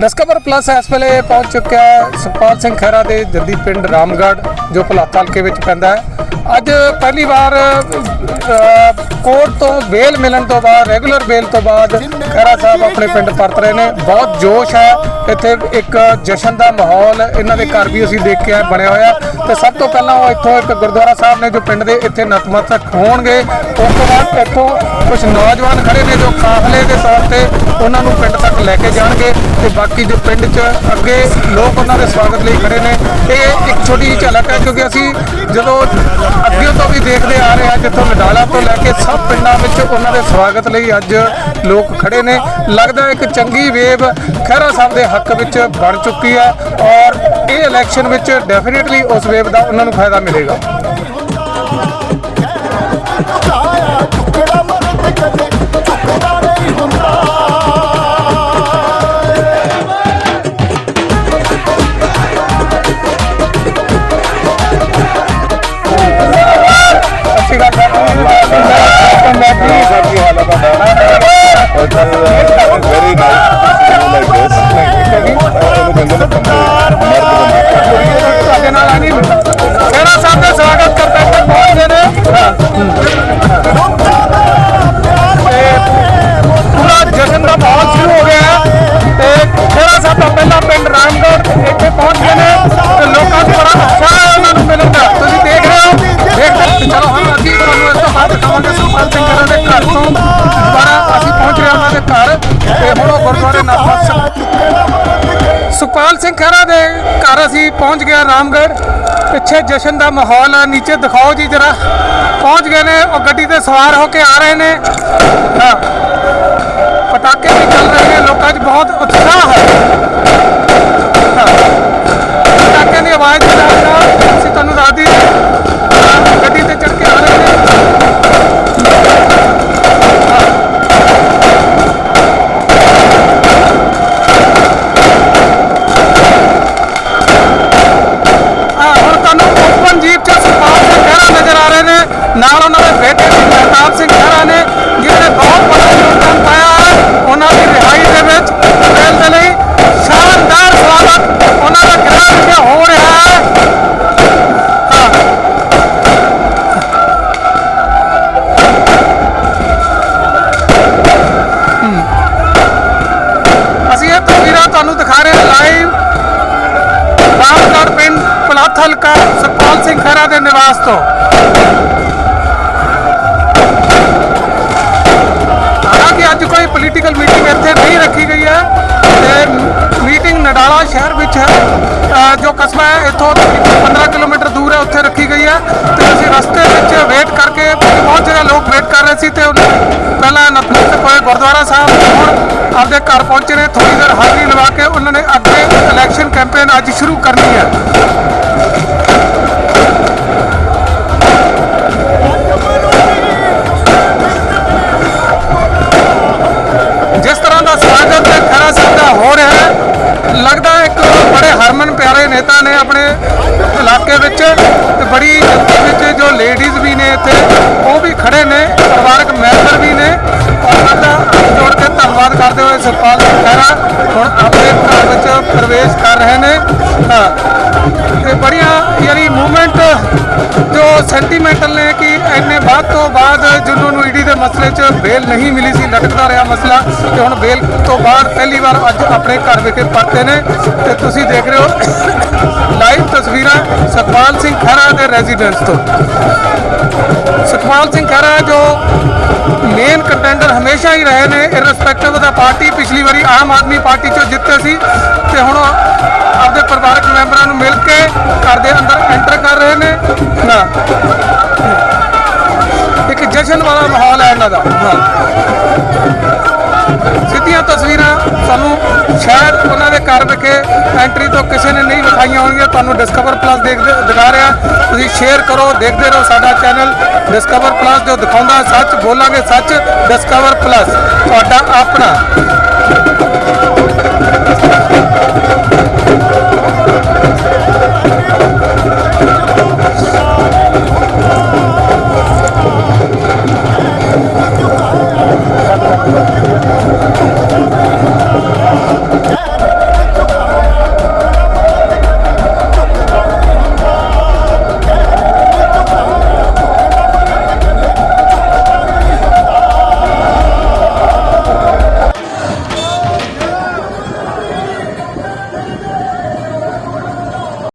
Discover plus ਇਸ ਵੇਲੇ ਪਹੁੰਚ ਚੁੱਕਿਆ ਹੈ ਸੁਖਪਾਲ ਸਿੰਘ ਖਹਿਰਾ ਦੇ ਜੱਦੀ ਪਿੰਡ ਰਾਮਗੜ੍ਹ ਜੋ ਭਲਾਤਾ ਹਲਕੇ ਵਿੱਚ ਪੈਂਦਾ ਹੈ। ਅੱਜ ਪਹਿਲੀ ਵਾਰ ਅ, ਕੋਰਟ ਤੋਂ ਬੇਲ ਮਿਲਣ ਤੋਂ ਬਾਅਦ ਰੈਗੂਲਰ ਬੇਲ ਤੋਂ ਬਾਅਦ ਖਹਿਰਾ ਸਾਹਿਬ ਆਪਣੇ ਪਿੰਡ ਪਰਤ ਰਹੇ ਨੇ। ਬਹੁਤ ਜੋਸ਼ ਹੈ। ਇੱਥੇ ਇੱਕ ਜਸ਼ਨ ਦਾ ਮਾਹੌਲ ਇਹਨਾਂ ਦੇ ਘਰ ਵੀ ਅਸੀਂ ਦੇਖ ਕੇ ਬਣਿਆ ਹੋਇਆ। ਤੇ ਸਭ ਤੋਂ ਪਹਿਲਾਂ ਉਹ ਇੱਥੋਂ ਇੱਕ ਗੁਰਦੁਆਰਾ ਸਾਹਿਬ ਨੇ ਜੋ ਪਿੰਡ ਦੇ ਇੱਥੇ ਨਤਮਸਤਕ ਹੋਣਗੇ। ਉਸ ਤੋਂ ਬਾਅਦ ਇੱਥੋਂ ਕੁਝ ਨੌਜਵਾਨ ਖੜੇ ਨੇ ਜੋ ਕਾਫਲੇ ਦੇ ਤੌਰ ਤੇ ਉਹਨਾਂ ਨੂੰ ਪਿੰਡ ਤੱਕ ਲੈ ਕੇ ਜਾਣਗੇ। ਤੇ ਬਾਕੀ ਜੋ ਪਿੰਡ 'ਚ ਅੱਗੇ ਲੋਕ ਉਹਨਾਂ ਦੇ ਸਵਾਗਤ ਲਈ ਖੜੇ ਨੇ, ਇਹ ਇੱਕ ਛੋਟੀ ਜਿਹੀ ਝਲਕ ਹੈ ਕਿਉਂਕਿ ਅਸੀਂ ਜਦੋਂ ਅੱਗੇ ਤੋਂ ਵੀ ਦੇਖਦੇ ਆ ਰਹੇ ਹਾਂ, ਜਿੱਥੋਂ ਨਡਾਲਾ ਤੋਂ ਲੈ ਕੇ ਸਭ ਪਿੰਡਾਂ ਵਿੱਚ ਉਹਨਾਂ ਦੇ ਸਵਾਗਤ ਲਈ ਅੱਜ ਲੋਕ ਖੜੇ ਨੇ। ਲੱਗਦਾ ਇੱਕ ਚੰਗੀ ਵੇਵ ਖਹਿਰਾ ਸਾਹਿਬ ਦੇ ਹੱਕ ਵਿੱਚ ਬਣ ਚੁੱਕੀ ਹੈ ਔਰ ਇਹ ਇਲੈਕਸ਼ਨ ਵਿੱਚ ਡੈਫੀਨਿਟਲੀ ਉਸ ਵੇਵ ਦਾ ਉਹਨਾਂ ਨੂੰ ਫਾਇਦਾ ਮਿਲੇਗਾ। ਸੁਖਪਾਲ ਸਿੰਘ ਖਹਿਰਾ ਦੇ ਘਰ ਅਸੀਂ ਪਹੁੰਚ ਗਏ ਹਾਂ ਰਾਮਗੜ੍ਹ। ਪਿੱਛੇ ਜਸ਼ਨ ਦਾ ਮਾਹੌਲ ਹੈ ਨੀਚੇ ਦਿਖਾਓ ਜੀ ਜਰਾ। ਪਹੁੰਚ ਗਏ ਨੇ, ਉਹ ਗੱਡੀ ਤੇ ਸਵਾਰ ਹੋ ਕੇ ਆ ਰਹੇ ਨੇ। ਪਟਾਕੇ ਵੀ ਚੱਲ ਰਹੇ ਨੇ, ਲੋਕਾਂ 'ਚ ਬਹੁਤ ਨਾਲ ਉਹਨਾਂ ਦੇ ਬੇਟੇ ਜੀ ਮਹਿਤਾਬ ਸਿੰਘ ਖਹਿਰਾ ਨੇ, ਜਿਨ੍ਹਾਂ ਨੇ ਬਹੁਤ ਬੜਾ ਯੋਗਦਾਨ ਪਾਇਆ ਹੈ, ਉਹਨਾਂ ਦੀ ਰਿਹਾਈ ਦੇ ਵਿੱਚ ਰੇਲ ਦੇ ਲਈ ਸ਼ਾਨਦਾਰ ਸਵਾਗਤ ਉਹਨਾਂ ਦਾ ਗ੍ਰਹਿ ਵਿਖੇ ਹੋ ਰਿਹਾ ਹੈ। ਅਸੀਂ ਇਹ ਤਸਵੀਰਾਂ ਤੁਹਾਨੂੰ ਦਿਖਾ ਰਹੇ ਹਾਂ ਲਾਈਵ ਰਾਮਗੜ੍ਹ ਪਿੰਡ ਪਲਾਥ ਹਲਕਾ ਸੁਖਪਾਲ ਸਿੰਘ ਖਹਿਰਾ ਦੇ ਨਿਵਾਸ ਤੋਂ। ਪੋਲੀਟੀਕਲ ਮੀਟਿੰਗ ਇੱਥੇ ਨਹੀਂ ਰੱਖੀ ਗਈ ਹੈ। ਤੇ ਮੀਟਿੰਗ ਨਡਾਲਾ ਸ਼ਹਿਰ ਵਿੱਚ ਹੈ। ਜੋ ਕਸਬਾ ਹੈ, ਇੱਥੋਂ ਤਕਰੀਬਨ 15 ਕਿਲੋਮੀਟਰ ਦੂਰ ਹੈ, ਉੱਥੇ ਰੱਖੀ ਗਈ ਹੈ। ਤੇ ਅਸੀਂ ਰਸਤੇ ਵਿੱਚ ਵੇਟ ਕਰਕੇ ਬਹੁਤ ਜਗ੍ਹਾ ਲੋਕ ਵੇਟ ਕਰ ਰਹੇ ਸੀ ਤੇ ਪਹਿਲਾਂ ਨਤਮਸਤਕ ਹੋਏ ਗੁਰਦੁਆਰਾ ਸਾਹਿਬ। ਹੁਣ ਆਪਦੇ ਘਰ ਪਹੁੰਚੇ ਨੇ ਥੋੜੀ ਦੇਰ ਹਾਜ਼ਰੀ ਲਵਾ ਕੇ ਉਹਨਾਂ ਨੇ ਅੱਗੇ ਇਲੈਕਸ਼ਨ ਕੈਂਪੇਨ ਅੱਜ ਸ਼ੁਰੂ ਕਰਨੀ ਹੈ। ਇਲਾਕੇ ਵਿੱਚ ਤੇ ਬੜੀ ਗਿਣਤੀ ਵਿੱਚ ਜੋ ਲੇਡੀਜ਼ ਵੀ ਨੇ ਇੱਥੇ ਉਹ ਵੀ ਖੜੇ ਨੇ ਪਰਿਵਾਰਕ ਮੈਂਬਰ ਵੀ ਨੇ ਉਹਨਾਂ ਦਾ ਹੱਥ ਜੋੜ ਕੇ ਧੰਨਵਾਦ ਕਰਦੇ ਹੋਏ ਸੁਖਪਾਲ ਸਿੰਘ ਖਹਿਰਾ ਹੁਣ ਆਪਣੇ ਘਰ ਵਿੱਚ ਪ੍ਰਵੇਸ਼ ਕਰ ਰਹੇ ਨੇ ਹਾਂ ਤੇ ਬੜੀਆਂ ਯਾਨੀ ਮੂਵਮੈਂਟ ਜੋ ਸੈਂਟੀਮੈਂਟਲ ਨੇ ਕਿ ਇੰਨੇ ਬਾਅਦ ਤੋਂ ਬਾਅਦ ਜਿਹਨੂੰ ਨੂੰ ਈਡੀ ਦੇ ਮਸਲੇ 'ਚ ਬੇਲ ਨਹੀਂ ਮਿਲੀ ਸੀ, ਲਟਕਦਾ ਰਿਹਾ ਮਸਲਾ ਤੇ ਹੁਣ ਬੇਲ ਤੋਂ ਬਾਅਦ ਪਹਿਲੀ ਵਾਰ ਅੱਜ ਆਪਣੇ ਘਰ ਵਿਖੇ ਪਰਤੇ ਨੇ ਤੇ ਤੁਸੀਂ ਦੇਖ ਰਹੇ ਹੋ ਲਾਈਵ ਤਸਵੀਰਾਂ ਸੁਖਪਾਲ ਸਿੰਘ ਖਹਿਰਾ ਦੇ ਰੈਜ਼ੀਡੈਂਸ ਤੋਂ। ਸੁਖਪਾਲ ਸਿੰਘ ਖਹਿਰਾ ਜੋ ਮੇਨ ਕੰਟੈਂਡਰ ਹਮੇਸ਼ਾ ਹੀ ਰਹੇ ਨੇ ਇਰਰਿਸਪੈਕਟਿਵ ਦਾ ਪਾਰਟੀ ਪਿਛਲੀ ਵਾਰੀ ਆਮ ਆਦਮੀ ਪਾਰਟੀ ਚੋਂ ਜਿੱਤੇ ਸੀ ਤੇ ਹੁਣ ਆਪਦੇ ਪਰਿਵਾਰਕ ਮੈਂਬਰਾਂ ਨੂੰ ਮਿਲ ਕੇ ਘਰ ਦੇ ਅੰਦਰ ਐਂਟਰ ਕਰ ਰਹੇ ਨੇ। ਨਾ ਮਾਹੌਲ ਦਾ ਸਿੱਧੀਆਂ ਤਸਵੀਰਾਂ ਸਾਨੂੰ ਸ਼ਾਇਦ ਉਹਨਾਂ ਦੇ ਘਰ ਵਿਖੇ ਐਂਟਰੀ ਤੋਂ ਕਿਸੇ ਨੇ ਨਹੀਂ ਵਿਖਾਈਆਂ ਹੋਣਗੀਆਂ। ਤੁਹਾਨੂੰ ਡਿਸਕਵਰ ਪਲੱਸ ਦੇਖਦੇ ਦਿਖਾ ਰਿਹਾ। ਤੁਸੀਂ ਸ਼ੇਅਰ ਕਰੋ, ਦੇਖਦੇ ਰਹੋ ਸਾਡਾ ਚੈਨਲ ਡਿਸਕਵਰ ਪਲੱਸ ਜੋ ਦਿਖਾਉਂਦਾ ਸੱਚ ਬੋਲਾਂਗੇ ਸੱਚ ਡਿਸਕਵਰ ਪਲੱਸ ਤੁਹਾਡਾ ਆਪਣਾ